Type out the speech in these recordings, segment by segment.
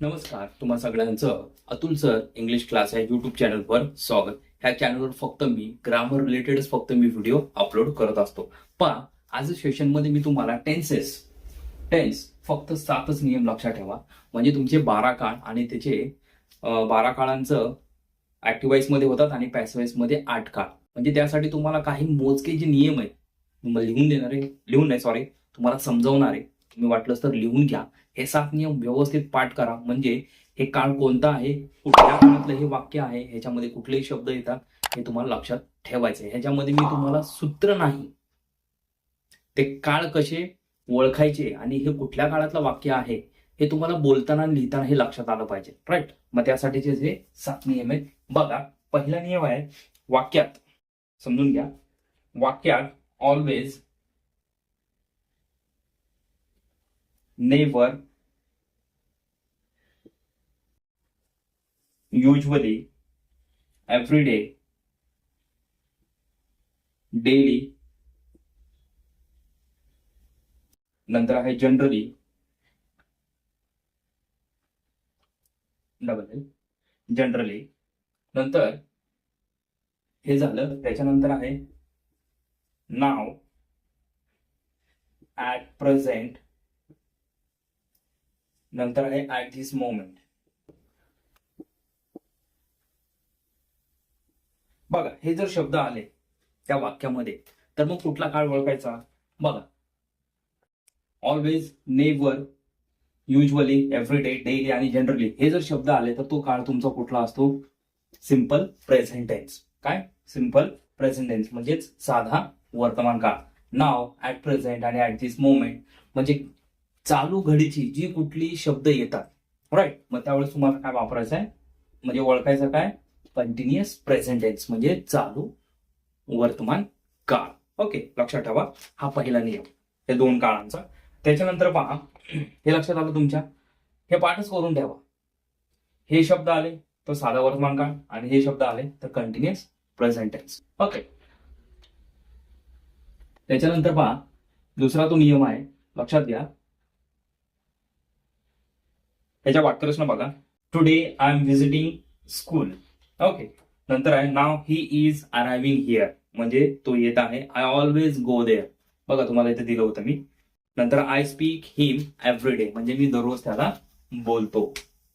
नमस्कार तुम्हा सगळ्यांचं अतुल सर इंग्लिश क्लास या युट्यूब चॅनलवर स्वागत. ह्या चॅनलवर फक्त मी ग्रामर रिलेटेडच फक्त मी व्हिडिओ अपलोड करत असतो. पा आज सेशनमध्ये मी तुम्हाला टेन्सेस टेन्स फक्त सातच नियम लक्षात ठेवा. म्हणजे तुमचे बारा काळ आणि त्याचे बारा काळांचं ऍक्टिव्हाइसमध्ये होतात आणि पॅसिवाइसमध्ये आठ काळ. म्हणजे त्यासाठी तुम्हाला काही मोजके जे नियम आहेत लिहून देणारे लिहून नाही सॉरी तुम्हाला समजवणारे तुम्ही वाटलंच तर लिहून घ्या. हे सात नियम व्यवस्थित पाठ करा. म्हणजे हे काळ कोणता आहे? कुठल्या काळातलं हे वाक्य आहे? ह्याच्यामध्ये कुठलेही शब्द येतात हे तुम्हाला लक्षात ठेवायचे ह्याच्यामध्ये मी तुम्हाला सूत्र नाही. ते काळ कसे ओळखायचे आणि हे कुठल्या काळातलं वाक्य आहे हे तुम्हाला बोलताना लिहिताना हे लक्षात आलं पाहिजे. राईट मग त्यासाठीचे जे सात नियम आहेत बघा. पहिला नियम आहे वाक्यात. समजून घ्या. वाक्यात always never usually every day daily नंतर आहे जनरली डबल जनरली नंतर हे झालं त्याच्यानंतर आहे नाव ऍट प्रेझेंट नंतर आहे ऍट धिस मोमेंट बघा हे जर शब्द आले त्या वाक्यामध्ये तर मग कुठला काळ ओळखायचा? बघा. Always never usually every day daily आणि जनरली हे जर शब्द आले तर तो काळ तुमचा कुठला असतो? सिंपल प्रेझेंट टेन्स काय? सिंपल प्रेझेंट टेन्स म्हणजेच साधा वर्तमान काळ. नाव ऍट प्रेझेंट आणि ऍट दिस मोमेंट म्हणजे चालू घडीची जी कुठली शब्द येतात. राईट मग त्यावेळेस तुम्हाला काय वापरायचं आहे? म्हणजे ओळखायचं काय? कंटिन्युअस प्रेझेंट टेन्स म्हणजे चालू वर्तमान काळ. ओके लक्षात ठेवा. हा पहिला नियम. हे दोन काळांचा. त्याच्यानंतर पहा. हे लक्षात आलं तुमच्या? हे पाठच करून ठेवा. हे शब्द आले तर साधा वर्तमान काळ. आणि हे शब्द आले तर कंटिन्युअस प्रेझेंट टेन्स ओके त्याच्यानंतर पहा. दुसरा तो नियम आहे. लक्षात घ्या. त्याच्या वाक्यरचना बघा. Today I am visiting school okay नंतर आहे नाव ही इज अरायव्हिंग हिअर म्हणजे तो येत आहे. आय ऑलवेज गो देअर बघा तुम्हाला इथे दिलं होतं मी. नंतर I speak him every day म्हणजे मी दररोज त्याला बोलतो.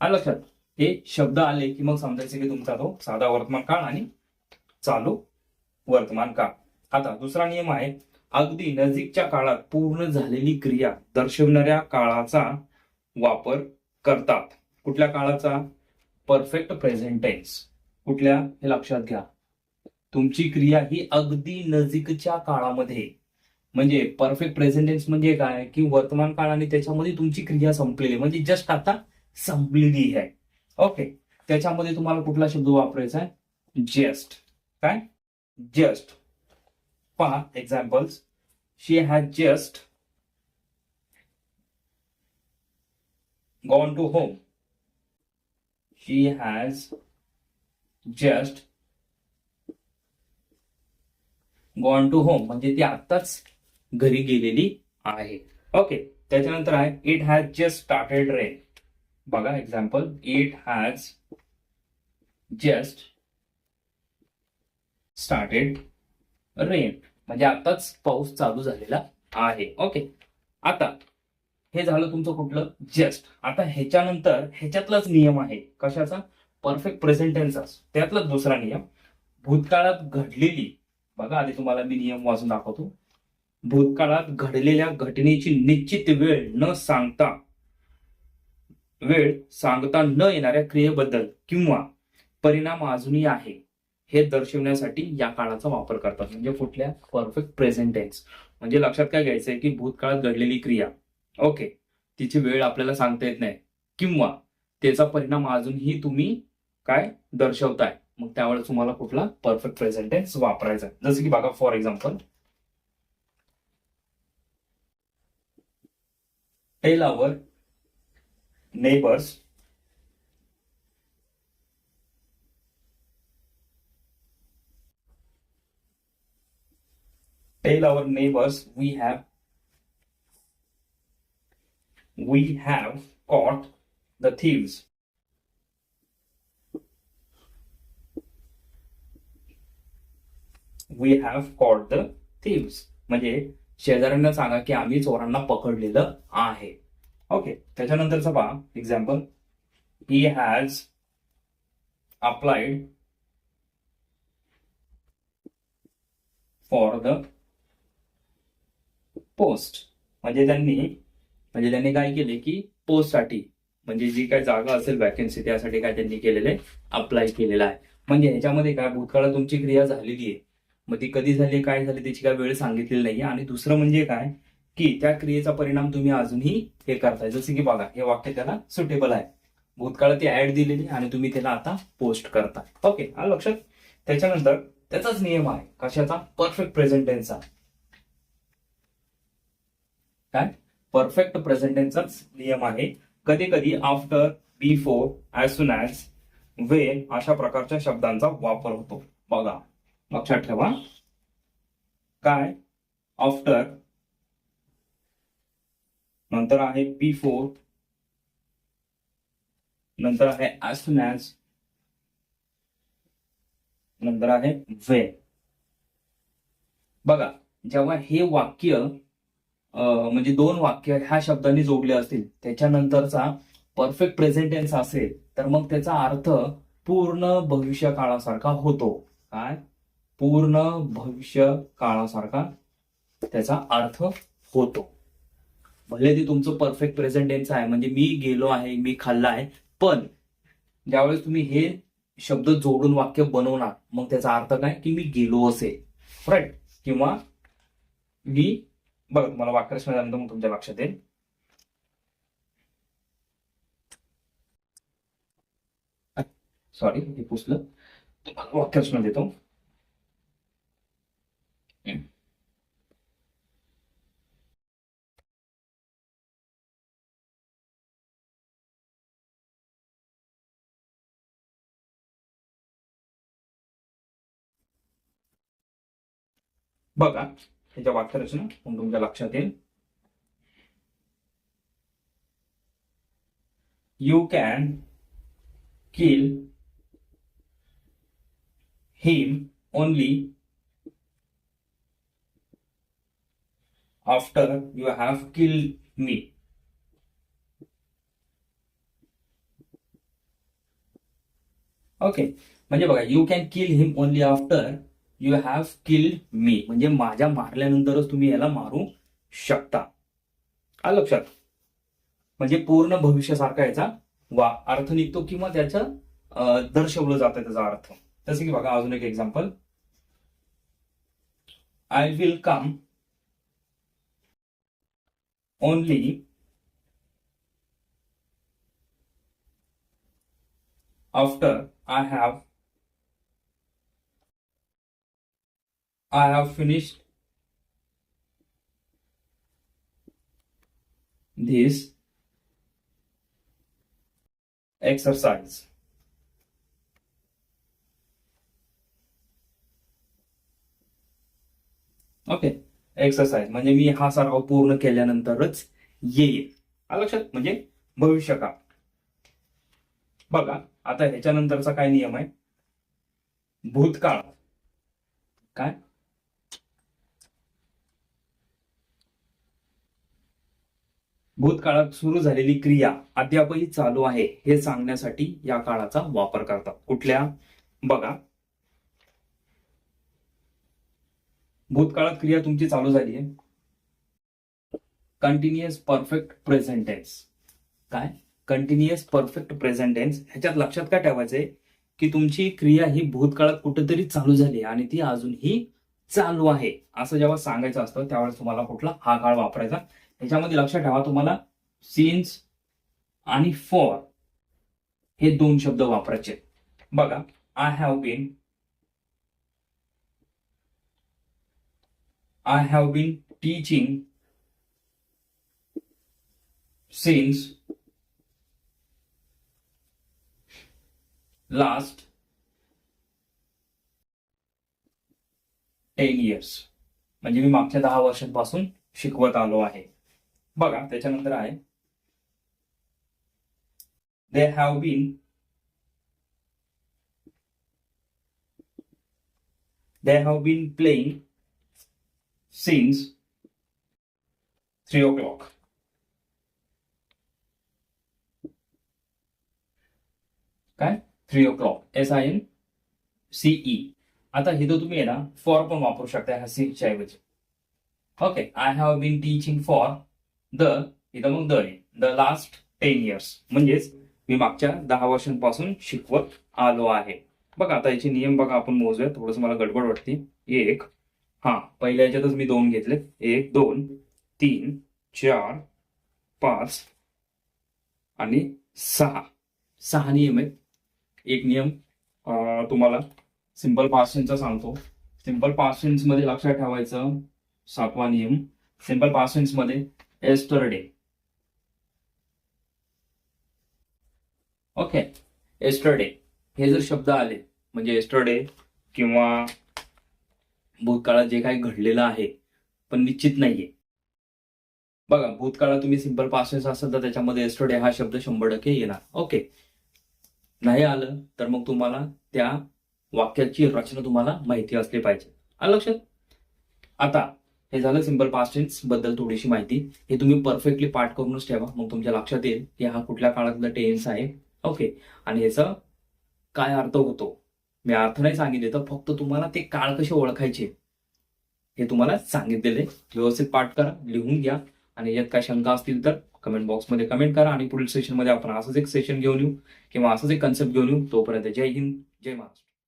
आलं लक्षात. हे शब्द आले की मग समजायचे की तुमचा तो साधा वर्तमान काळ आणि चालू वर्तमान काळ. आता दुसरा नियम आहे अगदी नजीकच्या काळात पूर्ण झालेली क्रिया दर्शवणाऱ्या काळाचा वापर करतात. कुठल्या काळाचा? परफेक्ट प्रेझेंट टेन्स कुठल्या? हे लक्षात घ्या. तुमची क्रिया ही अगदी नजीकच्या काळामध्ये. म्हणजे परफेक्ट प्रेझेंटेन्स म्हणजे काय? की वर्तमान काळ आणि त्याच्यामध्ये तुमची क्रिया संपलेली. म्हणजे जस्ट आता संपलेली आहे. ओके त्याच्यामध्ये तुम्हाला कुठला शब्द वापरायचा आहे? जस्ट काय? जस्ट पहा examples she has just gone to home She has just gone to home म्हणजे ती आत्ताच घरी गेलेली आहे. ओके त्याच्यानंतर आहे it has just started rain बघा example it has just started rain म्हणजे आताच पाऊस चालू झालेला आहे. ओके आता हे झालं तुमचं कुठलं? जस्ट आता ह्याच्यानंतर ह्याच्यातलाच नियम आहे. कशाचा? परफेक्ट प्रेझेंट टेन्सचा त्यातलाच दुसरा नियम. भूतकाळात घडलेली बघा आधी तुम्हाला मी नियम वाचून दाखवतो. भूतकाळात घडलेल्या घटनेची निश्चित वेळ न सांगता वेळ सांगता न येणाऱ्या क्रियेबद्दल किंवा परिणाम अजूनही आहे हे दर्शवण्यासाठी या काळाचा वापर करतात. म्हणजे कुठल्या? परफेक्ट प्रेझेंट टेन्स म्हणजे लक्षात काय घ्यायचंय की भूतकाळात घडलेली क्रिया ओके तिची वेळ आपल्याला सांगता येत नाही. किंवा त्याचा परिणाम अजूनही तुम्ही काय दर्शवताय. मग त्यावेळेस तुम्हाला कुठला परफेक्ट प्रेझेंट टेन्स वापरायचा जसं की बघा for example tell our neighbours tell our neighbours we have we have caught the thieves. We have caught the thieves म्हणजे शेजाऱ्यांना सांगा की आम्ही चोरांना पकडलेलं आहे. ओके त्याच्यानंतरचा पहा. Example he has applied for the post म्हणजे त्यांनी म्हणजे त्यांनी काय केले की पोस्टसाठी म्हणजे जी काय जागा असेल वॅकन्सी त्यासाठी काय त्यांनी केलेले अप्लाय केलेलं आहे. म्हणजे ह्याच्यामध्ये काय भूतकाळात तुमची क्रिया झालेली आहे. मग ती कधी झाली काय झाली त्याची काय वेळ सांगितलेली नाही आणि दुसरं म्हणजे काय की त्या क्रियेचा परिणाम तुम्ही अजूनही हे करताय. जसं की बघा हे वाक्य त्याला सुटेबल आहे. भूतकाळात ती ऍड दिलेली आणि तुम्ही त्याला आता पोस्ट करता ओके हा लक्षात. त्याच्यानंतर त्याचाच नियम आहे. कशाचा? परफेक्ट प्रेझेंट टेन्सचा काय? परफेक्ट प्रेझेंटेन्सचाच नियम आहे. कधी कधी after before as soon as अशा प्रकारच्या शब्दांचा वापर होतो. बघा लक्षात ठेवा. काय? आफ्टर नंतर आहे बिफोर नंतर आहे ऍज सुन ऍज नंतर आहे वे बघा जेव्हा हे वाक्य म्हणजे दोन वाक्य ह्या शब्दांनी जोडले असतील. त्याच्यानंतरचा परफेक्ट प्रेझेंट टेन्स असेल तर मग त्याचा अर्थ पूर्ण भविष्य काळासारखा होतो. काय? पूर्ण भविष्य काळासारखा त्याचा अर्थ होतो. भले ते तुमचं परफेक्ट प्रेझेंट टेन्स आहे म्हणजे मी गेलो आहे मी खाल्ला आहे पण ज्यावेळेस तुम्ही हे शब्द जोडून वाक्य बनवणार मग त्याचा अर्थ काय? की मी गेलो असेल. राईट किंवा मी बघा तुम्हाला वाक्यरचना झाल्यानंतर मग तुमच्या लक्षात येईल. सॉरी हे पुसलं. तुम्हाला वाक्यरचना देतो बघा. त्याच्या वाक्यरचना पण तुमच्या लक्षात येईल. You can kill him only after you have kill me okay म्हणजे बघा you can kill him only after you have killed me म्हणजे माझ्या मारल्यानंतरच तुम्ही याला मारू शकता. आलं लक्षात. म्हणजे पूर्ण भविष्यासारखा याचा वा अर्थ निघतो किंवा त्याचं दर्शवलं जातं त्याचा अर्थ. जसं की बघा अजून एक example I will come only after I have I have finished this exercise. Okay exercise म्हणजे मी हा सराव पूर्ण केल्यानंतरच येईल. लक्षात म्हणजे भविष्यकाळ बघा आता ह्याच्यानंतरचा काय नियम आहे? भूतकाळ. काय? भूतकाळात सुरू झालेली क्रिया अद्यापही चालू आहे हे सांगण्यासाठी या काळाचा वापर करतात. कुठल्या? बघा. भूतकाळात क्रिया तुमची चालू झाली आहे कंटिन्युअस परफेक्ट प्रेझेंट टेन्स काय? कंटिन्युअस परफेक्ट प्रेझेंट टेन्स ह्याच्यात लक्षात काय ठेवायचंय? की तुमची क्रिया ही भूतकाळात कुठेतरी चालू झाली आणि ती अजूनही चालू आहे. असं जेव्हा सांगायचं असतं त्यावेळेस तुम्हाला कुठला हा काळ वापरायचा? ह्याच्यामध्ये लक्षात ठेवा तुम्हाला सीन्स आणि फॉर हे दोन शब्द वापरायचे बघा I have been I have been teaching since last ten years म्हणजे मी मागच्या दहा वर्षांपासून शिकवत आलो आहे. बघा त्याच्यानंतर आहे they have been they have been playing since 3 o'clock. काय three o'clock S I N C E E. आता हे तर तुम्ही आहे ना फॉर पण वापरू शकता ह्या सीच्या ऐवजी okay I have been teaching for the इथं मग the the last ten years म्हणजेच मी मागच्या दहा वर्षांपासून शिकवत आलो आहे. बघा आता याचे नियम बघा आपण मोजूया थोडस मला गडबड वाटते. एक हा पहिल्या याच्यातच मी दोन घेतले एक दोन तीन चार पाच आणि सहा. सहा नियम आहेत. एक नियम तुम्हाला सिंपल पासेंटचा सांगतो. सिंपल पास्टन्समध्ये लक्षात ठेवायचं सातवा नियम. Simple past tense yesterday. Yesterday okay yesterday हे जर शब्द आले म्हणजे एस्टरडे किंवा भूतकाळात जे काही घडलेलं आहे पण निश्चित नाहीये. बघा भूतकाळात तुम्ही सिंपल पासेस असाल तर त्याच्यामध्ये एस्टरडे हा शब्द शंभर टक्के येणार. ओके नाही आलं तर मग तुम्हाला त्या वाक्याची रचना तुम्हाला माहिती असली पाहिजे. लक्षात? आता हे झालं सिंपल पास्ट टेन्सबद्दल थोडीशी माहिती. हे तुम्ही परफेक्टली पाठ करूनच ठेवा. मग तुमच्या लक्षात येईल की हा कुठल्या काळातला टेन्स आहे. ओके आणि ह्याचा काय अर्थ होतो? मी अर्थ नाही सांगितले तर फक्त तुम्हाला ते काळ कसे ओळखायचे? हे तुम्हाला सांगितलेले. व्यवस्थित पाठ करा लिहून घ्या. आणि यात काय शंका असतील तर कमेंट बॉक्समध्ये कमेंट करा आणि पुढील सेशनमध्ये आपण असंच एक सेशन घेऊन येऊ किंवा असंच एक कन्सेप्ट घेऊन येऊ. तोपर्यंत जय हिंद जय महाराष्ट्र.